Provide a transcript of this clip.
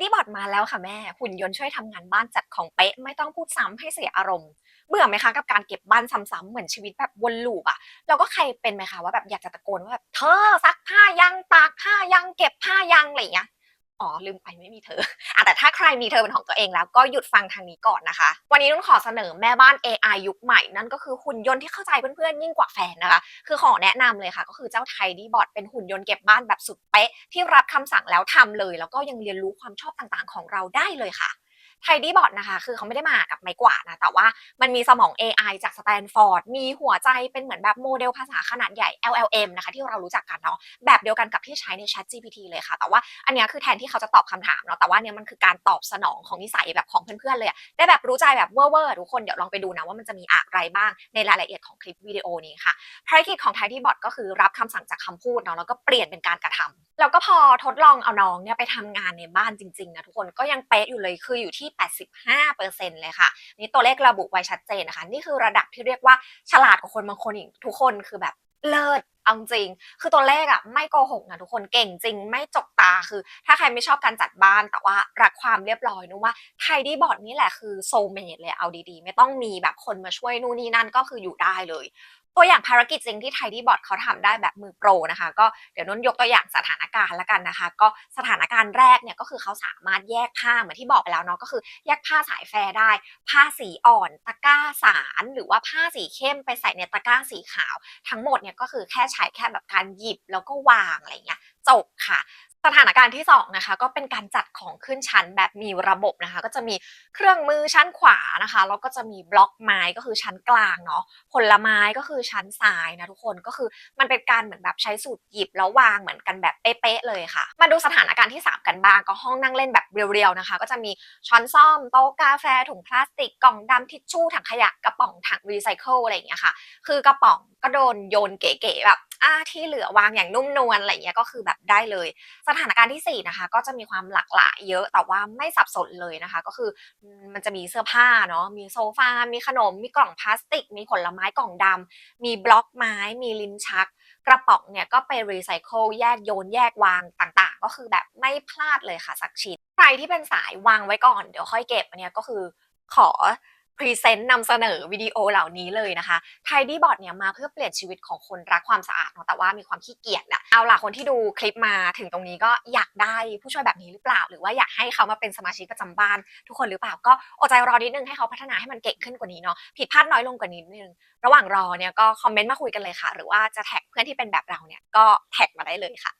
ดี้บอทมาแล้วค่ะแม่ หุ่นยนต์ช่วยทำงานบ้านจัดของเป๊ะ ไม่ต้องพูดซ้ำให้เสียอารมณ์ เบื่อไหมคะกับการเก็บบ้านซ้ำๆเหมือนชีวิตแบบวนลูปอะแล้วก็ใครเป็นไหมคะว่าแบบอยากจะตะโกนว่าแบบเธอซักผ้ายังตากผ้ายังเก็บผ้ายังอะไรอย่างเงี้ย อ๋อลืมไปไม่มีเธออะแต่ถ้าใครมีเธอเป็นของตัวเองแล้วก็หยุดฟังทางนี้ก่อนนะคะ วันนี้นุ่นขอเสนอแม่บ้าน AI ยุคใหม่นั่นก็คือหุ่นยนต์ที่เข้าใจเพื่อนๆยิ่งกว่าแฟนนะคะ คือขอแนะนำเลยค่ะ ก็คือเจ้าไทดีบอทเป็นหุ่นยนต์เก็บบ้านแบบสุดเป๊ะ ที่รับคำสั่งแล้วทำเลย แล้วก็ยังเรียนรู้ความชอบต่างๆ ของเราได้เลยค่ะ Tidy Bot นะคะ คือเขาไม่ได้มากับไม้กวาดนะ แต่ว่ามันมีสมอง AI จากสแตนฟอร์ด มีหัวใจเป็นเหมือนแบบโมเดลภาษาขนาดใหญ่ LLM นะคะ ที่เรารู้จักกันเนาะ แบบเดียวกันกับที่ใช้ใน Chat GPT เลยค่ะ แต่ว่าอันเนี้ยคือแทนที่เขาจะตอบคำถามเนาะ แต่ว่าเนี่ยมันคือการตอบสนองของนิสัยแบบของเพื่อนๆเลย ได้แบบรู้ใจแบบเว่อร์ๆทุกคน เดี๋ยวลองไปดูนะว่ามันจะมีอะไรบ้างในรายละเอียดของคลิปวิดีโอนี้ค่ะ ภารกิจของ Tidy Bot ก็คือรับคำสั่งจากคำพูดเนาะ แล้วก็เปลี่ยนเป็นการกระทำ แล้วก็พอทดลองเอาน้องเนี่ยไปทำงานในบ้านจริงๆนะทุกคนก็ยังเป๊ะอยู่เลยคืออยู่ที่ 85%เลยค่ะ นี่ตัวเลขระบุไว้ชัดเจนนะคะ นี่คือระดับที่เรียกว่าฉลาดกว่าคนบางคนอีกทุกคนคือแบบเลิศเอาจริง คือตัวเลขอะไม่โกหกนะทุกคนเก่งจริง ไม่จกตาคือ ถ้าใครไม่ชอบการจัดบ้านแต่ว่ารักความเรียบร้อยนึกว่าไทดี้บอร์ดนี่แหละคือโซเมดเลยเอาดีๆ ไม่ต้องมีแบบคนมาช่วยนู่นนี่นั่นก็คืออยู่ได้เลย ตัวอย่างภารกิจจริงที่ Tidy Bot เขาทำได้แบบมือโปรนะคะ ก็เดี๋ยวนุ่นยกตัวอย่างสถานการณ์ละกันนะคะ ก็สถานการณ์แรกเนี่ยก็คือเขาสามารถแยกผ้าเหมือนที่บอกไปแล้วเนาะก็คือแยกผ้าสายแฟร์ได้ ผ้าสีอ่อน ตะกร้าสาร หรือว่าผ้าสีเข้มไปใส่ในตะกร้าสีขาว ทั้งหมดเนี่ยก็คือแค่ใช้แค่แบบการหยิบแล้วก็วางอะไรเงี้ย จบค่ะ สถานการณ์ที่สองนะคะก็เป็นการจัดของขึ้นชั้นแบบมีระบบนะคะ ก็จะมีเครื่องมือชั้นขวานะคะแล้วก็จะมีบล็อกไม้ก็คือชั้นกลางเนาะผลไม้ก็คือชั้นซ้ายนะทุกคนก็คือมันเป็นการเหมือนแบบใช้สูตรหยิบแล้ววางเหมือนกันแบบเป๊ะๆเลยค่ะ มาดูสถานการณ์ที่ 3 กันบ้างก็ห้องนั่งเล่นแบบเรียวๆนะคะ ก็จะมีช้อนซ่อมโต๊ะกาแฟถุงพลาสติกกล่องดำทิชชู่ถังขยะกระป๋องถังรีไซเคิลอะไรอย่างเงี้ยค่ะ คือกระป๋องก็โดนโยนเก๋ๆแบบ อ่าที่เหลือวางอย่างนุ่มนวลอะไรอย่างเงี้ยก็คือแบบได้เลย สถานการณ์ที่4นะคะก็จะมีความหลากหลายเยอะแต่ว่าไม่สับสนเลยนะคะ ก็คือมันจะมีเสื้อผ้าเนาะมีโซฟา มีขนม มีกล่องพลาสติก มีผลไม้กล่องดำมีบล็อกไม้ มีลิ้นชัก กระป๋องเนี่ยก็ไปรีไซเคิลแยกโยนแยกวางต่างๆ ก็คือแบบไม่พลาดเลยค่ะสักชิ้นใครที่เป็นสายวางไว้ก่อนเดี๋ยวค่อยเก็บอันเนี้ยก็คือขอ พรีเซนต์นำเสนอวิดีโอเหล่านี้เลยนะคะ Tidy Bot เนี่ยมาเพื่อเปลี่ยนชีวิตของคนรักความสะอาดเนาะแต่ว่ามีความขี้เกียจนะเอาล่ะคนที่ดูคลิปมาถึงตรงนี้ก็อยากได้ผู้ช่วยแบบนี้หรือเปล่า หรือว่าอยากให้เขามาเป็นสมาชิกประจำบ้าน ทุกคนหรือเปล่าก็อดใจรอนิดนึงให้เขาพัฒนาให้มันเก่งขึ้นกว่านี้เนาะผิดพลาดน้อยลงกว่านี้นิดนึงระหว่างรอเนี่ยก็คอมเมนต์มาคุยกันเลยค่ะ หรือว่าจะแท็กเพื่อนที่เป็นแบบเราเนี่ยก็แท็กมาได้เลยค่ะ